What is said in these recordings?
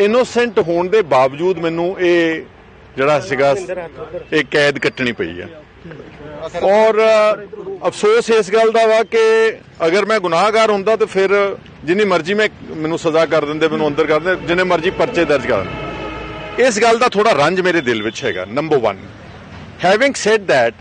Innocent ਹੋਣ ਦੇ ਬਾਵਜੂਦ ਮੈਨੂੰ ਇਹ ਜਿਹੜਾ ਸੀਗਾ, ਇਹ ਕੈਦ ਕੱਟਣੀ ਪਈ ਆ। ਔਰ, ਅਫਸੋਸ ਇਸ ਗੱਲ ਦਾ ਵਾ ਕਿ ਅਗਰ ਮੈਂ ਗੁਨਾਹਗਾਰ ਹੁੰਦਾ ਤਾਂ ਫਿਰ ਜਿੰਨੀ ਮਰਜ਼ੀ ਮੈਂ ਮੈਨੂੰ ਸਜ਼ਾ ਕਰ ਦਿੰਦੇ, ਮੈਨੂੰ ਅੰਦਰ ਕਰ ਦਿੰਦੇ, ਜਿੰਨੇ ਮਰਜ਼ੀ ਪਰਚੇ ਦਰਜ ਕਰ ਇਸ ਗੱਲ ਦਾ ਥੋੜਾ ਰੰਜ ਮੇਰੇ ਦਿਲ ਵਿੱਚ ਹੈਗਾ ਨੰਬਰ 1 ਹੈਵਿੰਗ ਸੈਡ ਥੈਟ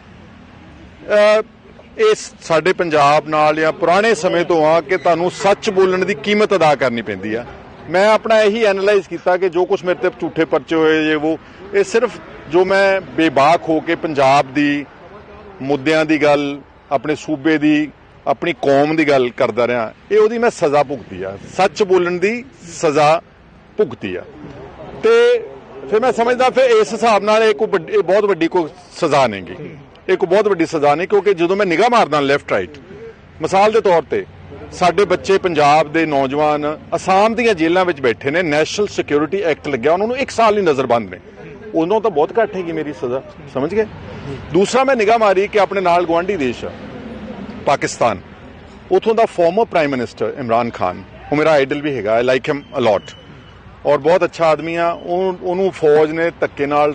ਇਸ ਸਾਡੇ ਪੰਜਾਬ ਨਾਲ ਜਾਂ ਪੁਰਾਣੇ ਸਮੇਂ ਤੋਂ ਆ ਕਿ ਤੁਹਾਨੂੰ ਸੱਚ ਬੋਲਣ ਦੀ ਕੀਮਤ ਅਦਾ ਕਰਨੀ ਪੈਂਦੀ ਆ। ਮੈਂ ਆਪਣਾ ਇਹੀ ਐਨਾਲਾਈਜ਼ ਕੀਤਾ ਕਿ ਜੋ ਕੁਝ ਮੇਰੇ ਤੇ ਝੂਠੇ ਪਰਚੇ ਹੋਏ ਜੇ ਉਹ ਇਹ ਸਿਰਫ ਜੋ ਮੈਂ ਬੇਬਾਕ ਹੋ ਕੇ ਪੰਜਾਬ ਦੀ ਮੁੱਦਿਆਂ ਦੀ ਗੱਲ, ਆਪਣੇ ਸੂਬੇ ਦੀ, ਆਪਣੀ ਕੌਮ ਦੀ ਗੱਲ ਕਰਦਾ ਰਿਹਾ, ਇਹ ਉਹਦੀ ਮੈਂ ਸਜ਼ਾ ਭੁਗਤੀ ਆ। ਸੱਚ ਬੋਲਣ ਦੀ ਸਜ਼ਾ ਭੁਗਤੀ ਆ। ਤੇ ਫਿਰ ਮੈਂ ਸਮਝਦਾ ਫਿਰ ਇਸ ਹਿਸਾਬ ਨਾਲ ਇਹ ਕੋਈ ਵੱਡੀ- ਇਹ ਬਹੁਤ ਵੱਡੀ ਕੋਈ ਸਜ਼ਾ ਨਹੀਂਗੀ। ਇਹ ਕੋਈ ਬਹੁਤ ਵੱਡੀ ਸਜ਼ਾ ਨਹੀਂ, ਕਿਉਂਕਿ ਜਦੋਂ ਮੈਂ ਨਿਗਾਹ ਮਾਰਦਾ ਲੈਫਟ ਰਾਈਟ ਮਿਸਾਲ ਦੇ ਤੌਰ ਤੇ ਸਾਡੇ ਬੱਚੇ ਪੰਜਾਬ ਦੇ ਨੌਜਵਾਨ ਅਸਾਮ ਦੀਆਂ ਜੇਲ੍ਹਾਂ ਵਿੱਚ ਬੈਠੇ ਨੇ ਨੈਸ਼ਨਲ ਸਿਕਿਉਰਿਟੀ ਐਕਟ ਲੱਗਿਆ, ਉਹਨਾਂ ਨੂੰ 1 ਸਾਲ ਲਈ ਨਜ਼ਰਬੰਦ ਨੇ। ਉਦੋਂ ਤਾਂ ਬਹੁਤ ਘੱਟ ਹੈਗੀ ਮੇਰੀ ਸਜ਼ਾ, ਸਮਝ ਗਏ? ਦੂਸਰਾ ਮੈਂ ਨਿਗਾਹ ਮਾਰੀ ਕਿ ਆਪਣੇ ਨਾਲ ਗਵਾਂਢੀ ਦੇਸ਼ ਆ, ਪਾਕਿਸਤਾਨ। ਉਥੋਂ ਦਾ former prime minister Imran Khan, ਉਹ ਮੇਰਾ ਆਈਡਲ ਵੀ ਹੈਗਾ ਆਈ ਲਾਈਕ ਹਿਮ ਅਲੋਟ ਔਰ ਬਹੁਤ ਅੱਛਾ ਆਦਮੀ ਆ, ਉਹ- ਉਹਨੂੰ ਫੌਜ ਨੇ ਧੱਕੇ ਨਾਲ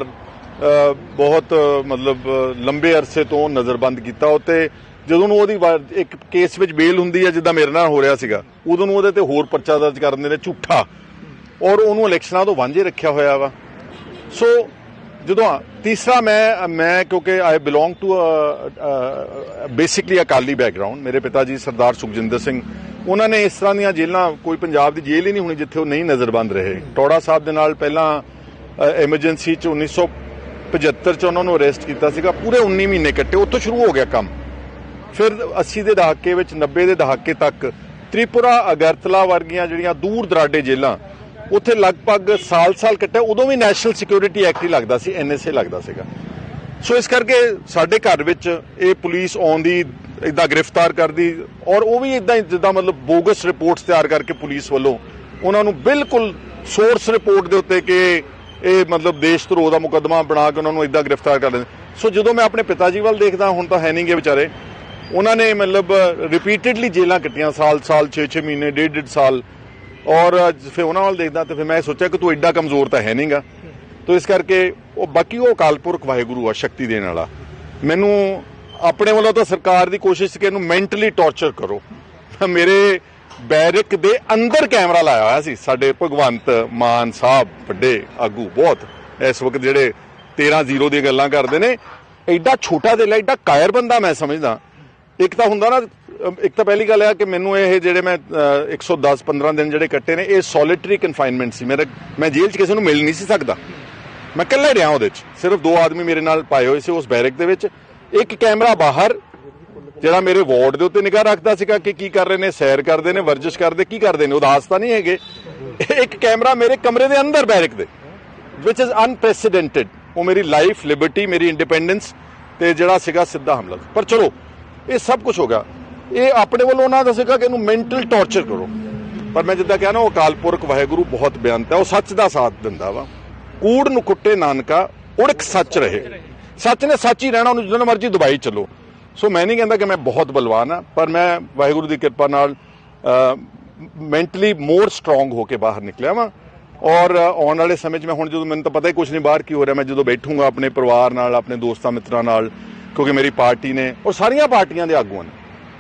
ਬਹੁਤ, ਮਤਲਬ, ਲੰਬੇ ਅਰਸੇ ਤੋਂ ਨਜ਼ਰਬੰਦ ਕੀਤਾ। ਉੱਤੇ ਜਦੋਂ ਨੂੰ ਉਹਦੀ ਇੱਕ ਕੇਸ ਵਿੱਚ ਬੇਲ ਹੁੰਦੀ ਹੈ ਜਿੱਦਾਂ ਮੇਰੇ ਨਾਲ ਹੋ ਰਿਹਾ ਸੀਗਾ, ਉਦੋਂ ਨੂੰ ਉਹਦੇ ਤੇ ਹੋਰ ਪਰਚਾ ਦਰਜ ਕਰ ਦਿੰਦੇ ਨੇ ਝੂਠਾ। ਔਰ ਉਹਨੂੰ ਇਲੈਕਸ਼ਨਾਂ ਤੋਂ ਵਾਂਝੇ ਰੱਖਿਆ ਹੋਇਆ ਵਾ। ਸੋ ਜਦੋਂ ਤੀਸਰਾ ਮੈਂ ਮੈਂ ਕਿਉਂਕਿ I belong to basically Akali background ਮੇਰੇ ਪਿਤਾ ਜੀ ਸਰਦਾਰ ਸੁਖਜਿੰਦਰ ਸਿੰਘ, ਉਹਨਾਂ ਨੇ ਇਸ ਤਰ੍ਹਾਂ ਦੀਆਂ ਜੇਲ੍ਹਾਂ, ਕੋਈ ਪੰਜਾਬ ਦੀ ਜੇਲ੍ਹ ਹੀ ਨਹੀਂ ਹੋਣੀ ਜਿੱਥੇ ਉਹ ਨਹੀਂ ਨਜ਼ਰਬੰਦ ਰਹੇ। ਟੋੜਾ ਸਾਹਿਬ ਦੇ ਨਾਲ ਪਹਿਲਾਂ ਐਮਰਜੈਂਸੀ ਚ 1975 ਚ ਉਹਨਾਂ ਨੂੰ ਅਰੈਸਟ ਕੀਤਾ ਸੀਗਾ। ਪੂਰੇ 19 ਮਹੀਨੇ ਕੱਟੇ, ਉੱਥੋਂ ਸ਼ੁਰੂ ਹੋ ਗਿਆ ਕੰਮ। ਫਿਰ 80 ਦੇ ਦਹਾਕੇ ਵਿੱਚ 90 ਦੇ ਦਹਾਕੇ ਤੱਕ ਤ੍ਰਿਪੁਰਾ, ਅਗਰਤਲਾ ਵਰਗੀਆਂ ਜਿਹੜੀਆਂ ਦੂਰ ਦਰਾਡੇ ਜੇਲਾਂ ਉੱਥੇ ਲਗਭਗ ਸਾਲ-ਸਾਲ ਕੱਟਿਆ। ਉਦੋਂ ਵੀ ਨੈਸ਼ਨਲ ਸਿਕਿਉਰਿਟੀ ਐਕਟ ਹੀ ਲੱਗਦਾ ਸੀ ਐਨਐਸਏ ਲੱਗਦਾ ਸੀਗਾ। ਸੋ ਇਸ ਕਰਕੇ ਸਾਡੇ ਘਰ ਵਿੱਚ ਇਹ ਪੁਲਿਸ ਆਉਂਦੀ ਇਦਾਂ ਗ੍ਰਿਫਤਾਰ ਕਰਦੀ ਔਰ ਉਹ ਵੀ ਇਦਾਂ ਜਿੱਦਾਂ ਮਤਲਬ ਬੋਗਸ ਰਿਪੋਰਟਸ ਤਿਆਰ ਕਰਕੇ ਪੁਲਿਸ ਵੱਲੋਂ ਉਹਨਾਂ ਨੂੰ ਬਿਲਕੁਲ ਸੋਰਸ ਰਿਪੋਰਟ ਦੇ ਉੱਤੇ ਕਿ ਇਹ ਮਤਲਬ ਦੇਸ਼ ਧਰੋਹ ਦਾ ਮੁਕੱਦਮਾ ਬਣਾ ਕੇ ਉਹਨਾਂ ਨੂੰ ਇਦਾਂ ਗ੍ਰਿਫਤਾਰ ਕਰ ਲੈਂਦੇ। ਸੋ ਜਦੋਂ ਮੈਂ ਆਪਣੇ ਪਿਤਾ ਜੀ ਵੱਲ ਦੇਖਦਾ, ਹੁਣ ਤਾਂ ਹੈ ਨਹੀਂਗੇ ਵਿਚਾਰੇ। ਉਹਨਾਂ ਨੇ ਮਤਲਬ ਰਿਪੀਟਿਡਲੀ ਜੇਲਾਂ ਕੱਟੀਆਂ ਸਾਲ-ਸਾਲ 6-6 ਮਹੀਨੇ ਡੇਢ-ਡੇਢ ਸਾਲ। ਔਰ ਫਿਰ ਉਹਨਾਂ ਵੱਲ ਦੇਖਦਾ ਤੇ ਫਿਰ ਮੈਂ ਸੋਚਿਆ ਕਿ ਤੂੰ ਐਡਾ ਕਮਜ਼ੋਰ ਤਾਂ ਹੈ ਨਹੀਂਗਾ। ਤੋ ਇਸ ਕਰਕੇ ਉਹ ਬਾਕੀ ਉਹ ਅਕਾਲ ਪੁਰਖ ਵਾਹਿਗੁਰੂ ਆ ਸ਼ਕਤੀ ਦੇਣ ਵਾਲਾ। ਮੈਨੂੰ ਆਪਣੇ ਵੱਲੋਂ ਤਾਂ ਸਰਕਾਰ ਦੀ ਕੋਸ਼ਿਸ਼ ਸੀ ਕਿ ਇਹਨੂੰ ਮੈਂਟਲੀ ਟੌਰਚਰ ਕਰੋ। ਮੇਰੇ ਬੈਰਕ ਦੇ ਅੰਦਰ ਕੈਮਰਾ ਲਾਇਆ ਹੋਇਆ ਸੀ। ਸਾਡੇ ਭਗਵੰਤ ਮਾਨ ਸਾਹਿਬ ਵੱਡੇ ਆਗੂ ਬਹੁਤ ਇਸ ਵਕਤ ਜਿਹੜੇ 13-0 ਦੀਆਂ ਗੱਲਾਂ ਕਰਦੇ ਨੇ। ਐਡਾ ਛੋਟਾ ਦਿਲ ਹੈ ਐਡਾ ਕਾਇਰ ਬੰਦਾ ਮੈਂ ਸਮਝਦਾ। ਇੱਕ ਤਾਂ ਹੁੰਦਾ ਨਾ ਇੱਕ ਤਾਂ ਪਹਿਲੀ ਗੱਲ ਹੈ ਕਿ ਮੈਨੂੰ ਇਹ ਜਿਹੜੇ ਮੈਂ ਅ, 110 15 ਦਿਨ ਜਿਹੜੇ ਕੱਟੇ ਨੇ ਇਹ ਸੋਲਿਟਰੀ ਕਨਫਾਈਨਮੈਂਟ ਸੀ। ਮੇਰੇ ਮੈਂ ਜੇਲ੍ਹ 'ਚ ਕਿਸੇ ਨੂੰ ਮਿਲ ਨਹੀਂ ਸੀ ਸਕਦਾ। ਮੈਂ ਇਕੱਲੇ ਰਿਹਾ ਉਹਦੇ 'ਚ। ਸਿਰਫ ਦੋ ਆਦਮੀ ਮੇਰੇ ਨਾਲ ਪਾਏ ਹੋਏ ਸੀ ਉਸ ਬੈਰਕ ਦੇ ਵਿੱਚ। ਇੱਕ ਕੈਮਰਾ ਬਾਹਰ ਜਿਹੜਾ ਮੇਰੇ ਵਾਰਡ ਦੇ ਉੱਤੇ ਨਿਗਾਹ ਰੱਖਦਾ ਸੀਗਾ ਕਿ ਕੀ ਕਰ ਰਹੇ ਨੇ ਸੈਰ ਕਰਦੇ ਨੇ ਵਰਜਿਸ਼ ਕਰਦੇ ਕੀ ਕਰਦੇ ਨੇ ਉਦਾਸ ਤਾਂ ਨਹੀਂ ਹੈਗੇ। ਇੱਕ ਕੈਮਰਾ ਮੇਰੇ ਕਮਰੇ ਦੇ ਅੰਦਰ ਬੈਰਕ ਦੇ ਵਿਚ ਇਜ਼ ਅਨਪ੍ਰੈਸੀਡੈਂਟਡ ਉਹ ਮੇਰੀ ਲਾਈਫ ਲਿਬਰਟੀ ਮੇਰੀ ਇੰਡੀਪੈਂਡੈਂਸ ਤੇ ਜਿਹੜਾ ਸੀਗਾ ਸਿੱਧਾ ਹਮਲਾ। ਪਰ ਚਲੋ ਇਹ ਸਭ ਕੁਝ ਹੋ ਗਿਆ। ਇਹ ਆਪਣੇ ਵੱਲੋਂ ਉਹਨਾਂ ਦਾ ਸੀਗਾ ਕਿ ਇਹਨੂੰ ਮੈਂਟਲ ਟੌਰਚਰ ਕਰੋ। ਪਰ ਮੈਂ ਜਿੱਦਾਂ ਕਿਹਾ ਨਾ, ਉਹ ਅਕਾਲ ਪੁਰਖ ਵਾਹਿਗੁਰੂ ਬਹੁਤ ਬੇਅੰਤ ਹੈ, ਉਹ ਸੱਚ ਦਾ ਸਾਥ ਦਿੰਦਾ ਵਾ। ਕੂੜ ਨੂੰ ਕੁੱਟੇ ਨਾਨਕਾ, ਉੜਕ ਸੱਚ ਰਹੇ। ਸੱਚ ਨੇ ਸੱਚ ਹੀ ਰਹਿਣਾ, ਉਹਨੂੰ ਜਦੋਂ ਮਰਜ਼ੀ ਦੁਬਾਈ ਚੱਲੋ। ਸੋ ਮੈਂ ਨਹੀਂ ਕਹਿੰਦਾ ਕਿ ਮੈਂ ਬਹੁਤ ਬਲਵਾਨ ਆ ਪਰ ਮੈਂ ਵਾਹਿਗੁਰੂ ਦੀ ਕਿਰਪਾ ਨਾਲ ਮੈਂਟਲੀ ਮੋਰ ਸਟਰੋਂਗ ਹੋ ਕੇ ਬਾਹਰ ਨਿਕਲਿਆ ਵਾਂ। ਔਰ ਆਉਣ ਵਾਲੇ ਸਮੇਂ 'ਚ ਮੈਂ ਹੁਣ ਜਦੋਂ, ਮੈਨੂੰ ਤਾਂ ਪਤਾ ਹੀ ਕੁਝ ਨਹੀਂ ਬਾਹਰ ਕੀ ਹੋ ਰਿਹਾ। ਮੈਂ ਜਦੋਂ ਬੈਠੂੰਗਾ ਆਪਣੇ ਪਰਿਵਾਰ ਨਾਲ, ਆਪਣੇ ਦੋਸਤਾਂ ਮਿੱਤਰਾਂ ਨਾਲ ਕਿਉਂਕਿ ਮੇਰੀ ਪਾਰਟੀ ਨੇ ਔਰ ਸਾਰੀਆਂ ਪਾਰਟੀਆਂ ਦੇ ਆਗੂਆਂ ਨੇ।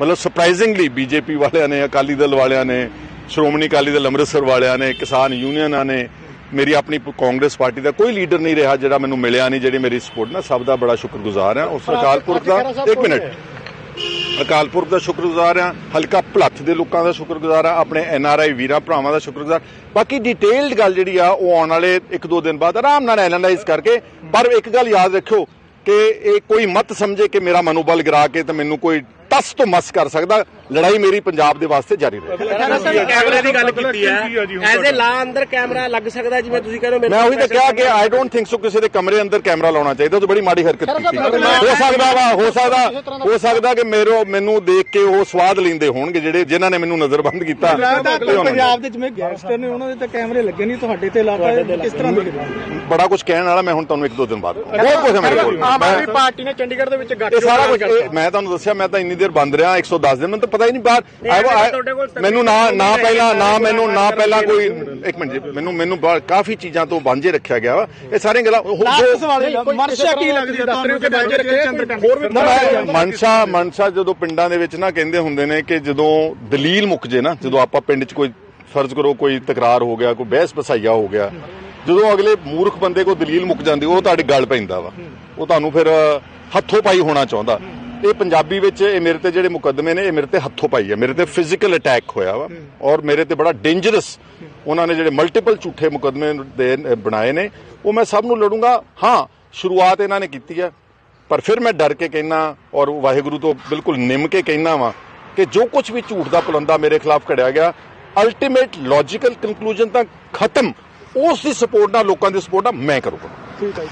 ਮਤਲਬ ਸਰਪ੍ਰਾਈਜ਼ਿੰਗਲੀ ਬੀਜੇਪੀ ਵਾਲਿਆਂ ਨੇ ਅਕਾਲੀ ਦਲ ਵਾਲਿਆਂ ਨੇ ਸ਼੍ਰੋਮਣੀ ਅਕਾਲੀ ਦਲ ਅੰਮ੍ਰਿਤਸਰ ਵਾਲਿਆਂ ਨੇ ਕਿਸਾਨ ਯੂਨੀਅਨਾਂ ਨੇ ਮੇਰੀ ਆਪਣੀ ਕਾਂਗਰਸ ਪਾਰਟੀ ਦਾ ਕੋਈ ਲੀਡਰ ਨਹੀਂ ਰਿਹਾ ਜਿਹੜਾ ਮੈਨੂੰ ਮਿਲਿਆ ਨਹੀਂ ਜਿਹੜੀ ਮੇਰੀ ਸਪੋਰਟ ਨਾਲ ਸਭ ਦਾ ਬੜਾ ਸ਼ੁਕਰਗੁਜ਼ਾਰ ਹਾਂ। ਉਸ ਅਕਾਲ ਪੁਰਖ ਦਾ ਇੱਕ ਮਿੰਟ। ਅਕਾਲ ਪੁਰਖ ਦਾ ਸ਼ੁਕਰਗੁਜ਼ਾਰ ਹਾਂ ਹਲਕਾ ਭਲੱਥ ਦੇ ਲੋਕਾਂ ਦਾ ਸ਼ੁਕਰਗੁਜ਼ਾਰ ਹਾਂ ਆਪਣੇ ਐਨ ਆਰ ਆਈ ਵੀਰਾਂ ਭਰਾਵਾਂ ਦਾ ਸ਼ੁਕਰਗੁਜ਼ਾਰ। ਬਾਕੀ ਡਿਟੇਲਡ ਗੱਲ ਜਿਹੜੀ ਆ ਉਹ ਆਉਣ ਵਾਲੇ ਇੱਕ ਦੋ ਦਿਨ ਬਾਅਦ ਆਰਾਮ ਨਾਲ ਐਨਾਲਾਈਜ਼ ਕਰਕੇ ਪਰ ਇੱਕ ਗੱਲ ਯਾਦ ਰੱਖਿਓ ਕਿ ਇਹ ਕੋਈ ਮਤ ਸਮਝੇ ਕਿ ਮੇਰਾ ਮਨੋਬਲ ਗਿਰਾ ਕੇ ਤੇ ਮੈਨੂੰ ਕੋਈ ਟਸ ਤੋਂ ਮਸ ਕਰ ਸਕਦਾ। ਲੜਾਈ ਮੇਰੀ ਪੰਜਾਬ ਦੇ ਵਾਸਤੇ ਜਾਰੀ ਰਹੇ ਕੈਮਰੇ ਦੀ ਗੱਲ ਕੀਤੀ ਹੈ। ਐਜ਼ ਅ ਲਾ ਅੰਦਰ ਕੈਮਰਾ ਲੱਗ ਸਕਦਾ ਜਿਵੇਂ ਤੁਸੀਂ ਕਹਿੰਦੇ ਮੇਰੇ ਮੈਂ ਉਹੀ ਤਾਂ ਕੋਲ ਕਿਹਾ ਕਿ ਆਈ ਡੋਨਟ ਥਿੰਕ ਸੋ ਕਿਸੇ ਦੇ ਕਮਰੇ ਅੰਦਰ ਕੈਮਰਾ ਲਾਉਣਾ ਚਾਹੀਦਾ ਉਹ ਤਾਂ ਬੜੀ ਮਾੜੀ ਹਰਕਤ ਕੀਤੀ ਹੋ। ਸਕਦਾ ਵਾ ਹੋ ਸਕਦਾ ਹੋ ਸਕਦਾ ਕਿ ਮੇਰੋ ਮੈਨੂੰ ਦੇਖ ਕੇ ਉਹ ਸਵਾਦ ਲੈਂਦੇ ਹੋਣਗੇ ਜਿਹੜੇ ਜਿਨ੍ਹਾਂ ਨੇ ਮੈਨੂੰ ਨਜ਼ਰਬੰਦ ਕੀਤਾ। ਲੱਗਦਾ ਤੇ ਉਹਨਾਂ ਨੂੰ। ਪੰਜਾਬ ਦੇ ਜਿਵੇਂ ਗੈਂਗਸਟਰ ਨੇ ਉਹਨਾਂ ਦੇ ਤਾਂ ਕੈਮਰੇ ਲੱਗੇ ਨਹੀਂ ਤੁਹਾਡੇ ਤੇ ਇਲਾਕਾ ਕਿਸ ਤਰ੍ਹਾਂ ਦੇ ਬੜਾ ਕੁਝ ਕਹਿਣ ਵਾਲਾ ਮੈਂ ਹੁਣ ਤੁਹਾਨੂੰ ਇੱਕ ਦੋ ਦਿਨ ਬਾਅਦ ਬਹੁਤ ਕੁਝ ਹੈ ਮੇਰੇ ਕੋਲ। ਆਮ ਆਦਮੀ ਮੈਂ- ਪਾਰਟੀ ਨੇ ਚੰਡੀਗੜ੍ਹ ਦੇ ਵਿੱਚ ਗੱਠ ਇਹ ਸਾਰਾ ਕੁਝ ਇਹ ਮੈਂ ਤੁਹਾਨੂੰ ਦੱਸਿਆ ਮੈਂ ਤਾਂ ਇੰਨੀ ਦੇਰ ਬੰਦ ਰਿਹਾ 110 ਦਿਨ। ਮੈਨੂੰ ਤਾਂ ਪਤਾ ਹੀ ਨਹੀਂ ਬਾਹਰ। ਮੈਨੂੰ ਨਾ ਨਾ ਪਹਿਲਾਂ ਨਾ ਮੈਨੂੰ ਨਾ ਪਹਿਲਾਂ ਕੋਈ ਇੱਕ ਮਿੰਟ ਜੀ, ਮੈਨੂੰ ਮੈਨੂੰ ਕਾਫੀ ਚੀਜ਼ਾਂ ਤੋਂ ਵਾਂਝੇ ਰੱਖਿਆ ਗਿਆ ਵਾ। ਇਹ ਸਾਰੀਆਂ ਗੱਲਾਂ ਮਰਸ਼ਾ ਕੀ ਲੱਗਦੀ ਹੈ ਤੁਹਾਨੂੰ ਕਿ ਰੱਖੇ ਮਨਸ਼ਾ ਮਨਸ਼ਾ ਜਦੋਂ ਪਿੰਡਾਂ ਦੇ ਵਿੱਚ ਨਾ ਕਹਿੰਦੇ ਹੁੰਦੇ ਨੇ ਕਿ ਜਦੋਂ ਦਲੀਲ ਮੁੱਕ ਜੇ ਨਾ ਜਦੋਂ ਆਪਾਂ ਪਿੰਡ 'ਚ ਕੋਈ ਫਰਜ਼ ਕਰੋ ਕੋਈ ਤਕਰਾਰ ਹੋ ਗਿਆ ਕੋਈ ਬਹਿਸ ਬਸਾਈਆ ਹੋ ਗਿਆ ਜਦੋਂ ਅਗਲੇ ਮੂਰਖ ਬੰਦੇ ਕੋ ਦਲੀਲ ਮੁੱਕ ਜਾਂਦੀ ਉਹ ਤੁਹਾਡੇ ਗੱਲ ਪੈਂਦਾ ਵਾ। ਉਹ ਤੁਹਾਨੂੰ ਫਿਰ ਹੱਥੋਂ ਪਾਈ ਹੋਣਾ ਚਾਹੁੰਦਾ। ਇਹ ਪੰਜਾਬੀ ਵਿੱਚ ਇਹ ਮੇਰੇ ਤੇ ਜਿਹੜੇ ਮੁਕੱਦਮੇ ਨੇ, ਇਹ ਮੇਰੇ ਤੇ ਹੱਥੋਂ ਪਾਈ ਹੈ ਮੇਰੇ ਤੇ ਫਿਜ਼ੀਕਲ ਅਟੈਕ ਹੋਇਆ ਵਾ ਔਰ ਮੇਰੇ ਤੇ ਬੜਾ ਡੇਂਜਰਸ ਉਹਨਾਂ ਨੇ ਜਿਹੜੇ ਮਲਟੀਪਲ ਝੂਠੇ ਮੁਕੱਦਮੇ ਦੇ ਬਣਾਏ ਨੇ। ਉਹ ਮੈਂ ਸਭ ਨੂੰ ਲੜੂੰਗਾ। ਹਾਂ, ਸ਼ੁਰੂਆਤ ਇਹਨਾਂ ਨੇ ਕੀਤੀ ਹੈ ਪਰ ਫਿਰ ਮੈਂ ਡਰ ਕੇ ਕਹਿਣਾ ਔਰ ਵਾਹਿਗੁਰੂ ਤੋਂ ਬਿਲਕੁਲ ਨਿਮ ਕੇ ਕਹਿਣਾ ਵਾ ਕਿ ਜੋ ਕੁਝ ਵੀ ਝੂਠ ਦਾ ਪਲੰਦਾ ਮੇਰੇ ਖਿਲਾਫ ਘੜਿਆ ਗਿਆ ਅਲਟੀਮੇਟ ਲੌਜੀਕਲ ਕਨਕਲੂਜਨ ਤਾਂ ਖਤਮ। ਉਸ ਦੀ ਸਪੋਰਟ ਨਾਲ, ਲੋਕਾਂ ਦੀ ਸਪੋਰਟ ਨਾਲ ਮੈਂ ਕਰੂੰਗਾ। ਠੀਕ ਹੈ